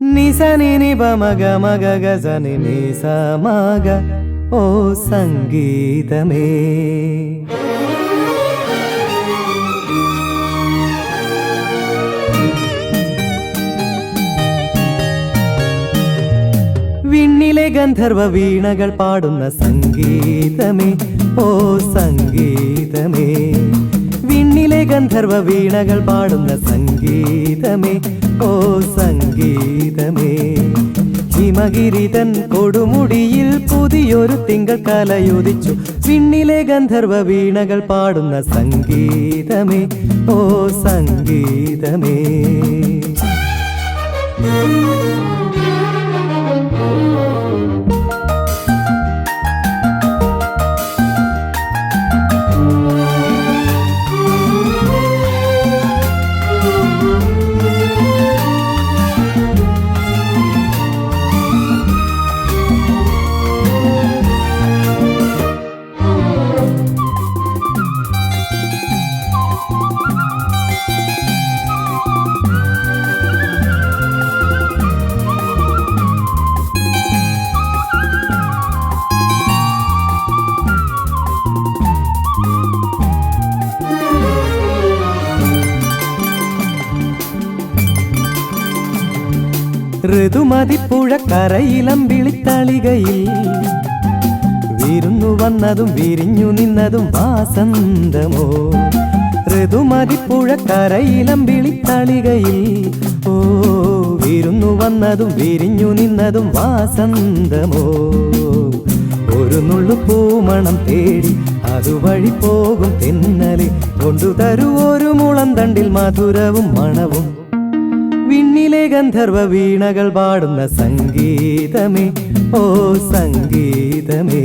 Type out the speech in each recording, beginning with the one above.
നിസനി ನಿನಿ ಬ ಮಗ ಮಗ വിണ്ണിലെ ഗന്ധർവ വീണകൾ പാടുന്ന സംഗീതമേ ഓ സംഗീതമേ. വിണ്ണിലെ ഗന്ധർവ വീണകൾ പാടുന്ന സംഗീതമേ ഓ സംഗീത സംഗീതമേ ഹിമഗിരിതൻ കൊടുമുടിയിൽ പുതിയൊരു തിങ്കൾ കലയുദിച്ചു പിന്നിലെ ഗന്ധർവ വീണകൾ പാടുന്ന സംഗീതമേ. ഓ സംഗീതമേ. ഋതുമതിപ്പുഴ കരയിലം വിളിത്തളികയിൽ വിരുന്നു വന്നതും വിരിഞ്ഞു നിന്നതും വാസന്തമോ ഋതുമതിപ്പുഴ കരയിലം വിളിത്തളികയിൽ ഓ വിരുന്നു വന്നതും വിരിഞ്ഞു നിന്നതും വാസന്തമോ ഒരു നുള്ളു പൂമണം തേടി അതുവഴി പോകും തിന്നലെ കൊണ്ടുതരൂ ഒരു മുളം തണ്ടിൽ മധുരവും മണവും. വിണ്ണിലെ ഗന്ധർവ വീണകൾ പാടുന്ന സംഗീതമേ ഓ സംഗീതമേ.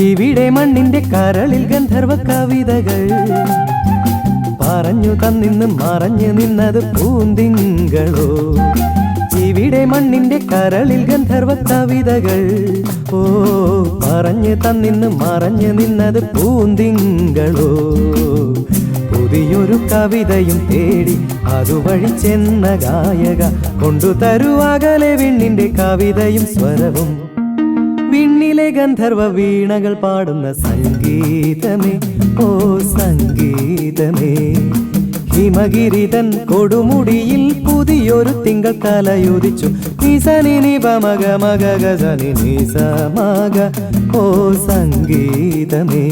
ഇവിടെ മണ്ണിന്റെ കരളിൽ ഗന്ധർവ കവിതകൾ പറഞ്ഞു തന്നിന്ന് മറഞ്ഞു നിന്നത് പൂന്തിങ്കളോ. ഇവിടെ മണ്ണിന്റെ കരളിൽ ഗന്ധർവ കവിതകൾ ഓ പറഞ്ഞു തന്നിന്ന് മറഞ്ഞു നിന്നത് പൂന്തിങ്കളോ. പുതിയൊരു കവിതയും തേടി അതുവഴി ചെന്ന ഗായക കൊണ്ടു തരുവാകലെ വിണ്ണിന്റെ കവിതയും സ്വരവും. വിണ്ണിലെ ഗന്ധർവ വീണകൾ പാടുന്ന സംഗീതമേ ഓ സംഗീതമേ. ഹിമഗിരിതൻ കൊടുമുടിയിൽ പുതിയൊരു തിങ്കൾ കലയുദിച്ചു നിസനി പമക മക ഗസനി നിസ മക. ഓ സംഗീതമേ.